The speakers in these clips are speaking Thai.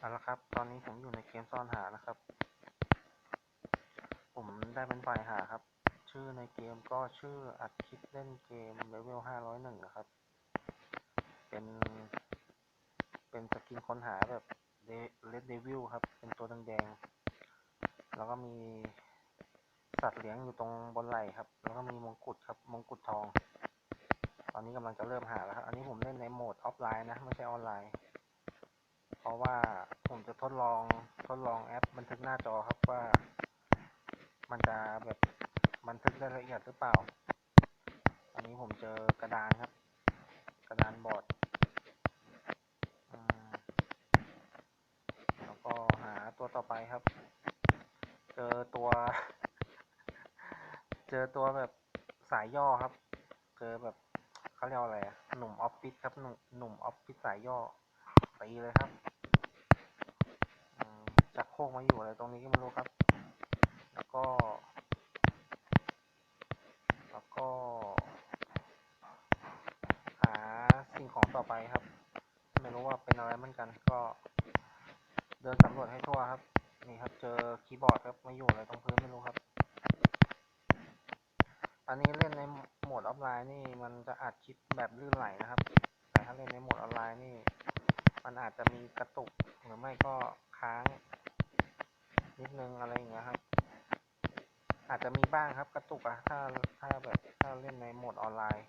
เอาละครับ ตอนนี้ผมอยู่ในเกมซ่อนหานะครับ ผมได้เป็นฝ่ายหาครับ ชื่อในเกมก็ชื่ออัดคลิปเล่นเกมเลเวล501นะครับ เป็น เป็นสกินค้นหาแบบเลดเดวิลครับ เป็นตัวแดงๆ แล้วก็มีสัตว์เลี้ยงอยู่ตรงบนไหล่ครับ แล้วก็มีมงกุฎครับ มงกุฎทอง ตอนนี้กำลังจะเริ่มหาแล้วครับ อันนี้ผมเล่นในโหมดออฟไลน์นะ ไม่ใช่ออนไลน์ ราะว่าผมจะทดลองทดลองแอปบันทึกหน้าจอครับว่า มันจะแบบบันทึกได้ละเอียดหรือเปล่า อันนี้ผมเจอกระดานครับ กระดานบอร์ดแล้วก็หาตัวต่อไปครับ เจอตัว เจอตัวแบบสายย่อครับ เจอแบบเขาเรียกว่าอะไรหนุ่มออฟฟิศครับหนุ่มหนุ่มออฟฟิศสายย่อตีเลยครับ จักโคกมาอยู่อะไรตรงนี้ก็ไม่รู้ครับ แล้วก็ แล้วก็ หาสิ่งของต่อไปครับ ไม่รู้ว่าเป็นอะไรเหมือนกัน ก็ เดินสำรวจให้ทั่วครับ นี่ครับ เจอคีย์บอร์ดครับมาอยู่อะไรตรงพื้นไม่รู้ครับ อันนี้เล่นในโหมดออฟไลน์นี่มันจะอัดคลิปแบบลื่นไหลนะครับ แต่ถ้าเล่นในโหมดออนไลน์นี่มันอาจจะมีกระตุกหรือไม่ก็ค้าง นิดนึงอะไรอย่างเงี้ยครับ อาจจะมีบ้างครับกระตุกอะถ้าถ้าแบบถ้าเล่นในโหมดออนไลน์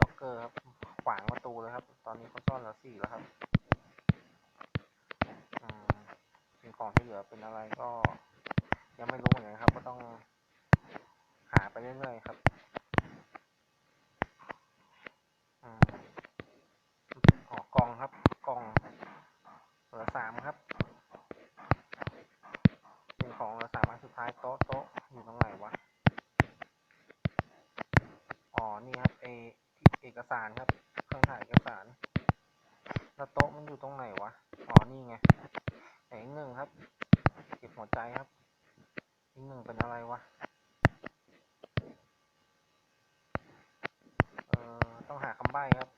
ล็อกเกอร์ครับขวางประตูเลยครับ ตอนนี้เขาซ่อนเหลือสี่แล้วครับสิ่งของที่เหลือเป็นอะไรก็ ยังไม่รู้เหมือนกันครับ ก็ต้องหาไปเรื่อยๆครับอืมอ๋อกล่องครับกล่องเหลือสามครับ สิ่งของเหลือสามอันสุด ท้ายโต๊ะโต๊ะอยู่ตรงไหนวะ อ๋อ นี่ครับเอเอกสารครับ เครื่องถ่ายเอกสาร แล้วโต๊ะมันอยู่ตรงไหนวะ อ๋อ นี่ไงแต่อีกหนึ่งครับ เก็บหัวใจครับ อีกหนึ่งเป็นอะไรวะ เอ่อ ต้องหาคำใบ้ครับ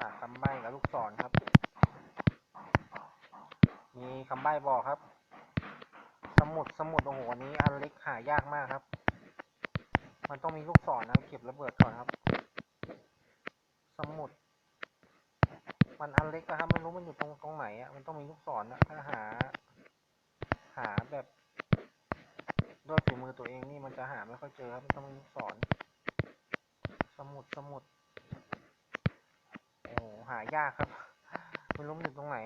หาคำใบ้กับลูกศรครับ มีคำใบ้บอกครับ มุดสมุดโอ้โหอันนี้อันเล็กหายากมากครับ มันต้องมีลูกศรนะเก็บระเบิดก่อนครับ สมุด มันอันเล็กนะครับไม่รู้มันอยู่ตรงตรงไหนอะมันต้องมีลูกศรนะถ้าหา หาแบบด้วยฝีมือตัวเองนี่มันจะหาไม่ค่อยเจอครับมันต้องมีลูกศรสมุดสมุดโอ้โหหายากครับไม่รู้มันอยู่ตรงไหน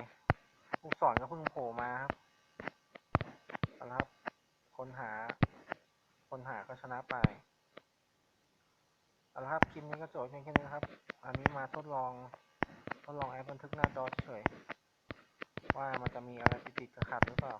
ลูกศรก็เพิ่งโผล่มาครับเอาละครับ คนหา คนหาก็ ชนะไปเอาละครับคลิปนี้ก็จบเพียงแค่นี้นะครับ อันนี้มาทดลองทดลองแอปบันทึกหน้าจอเฉยว่ามันจะมีอะไรติดๆขัดหรือเปล่า